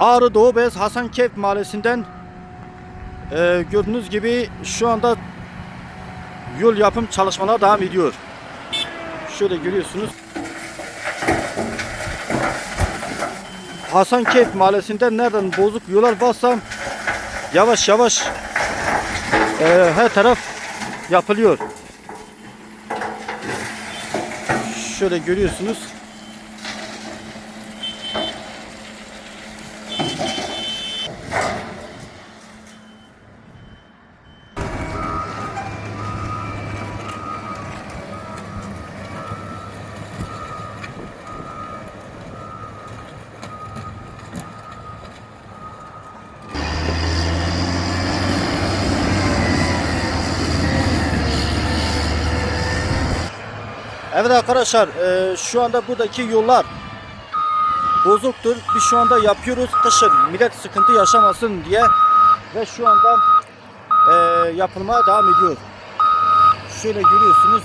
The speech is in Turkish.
Ağrı Doğu Beyaz Hasan Keyf Mahallesi'nden e, gördüğünüz gibi şu anda yol yapım çalışmaları devam ediyor. Şöyle görüyorsunuz. Hasan Keyf Mahallesi'nde nereden bozuk yollar varsa yavaş yavaş e, her taraf yapılıyor. Şöyle görüyorsunuz. Evet arkadaşlar e, şu anda buradaki yollar bozuktur. Biz şu anda yapıyoruz kışın millet sıkıntı yaşamasın diye ve şu anda e, yapılmaya devam ediyor. Şöyle görüyorsunuz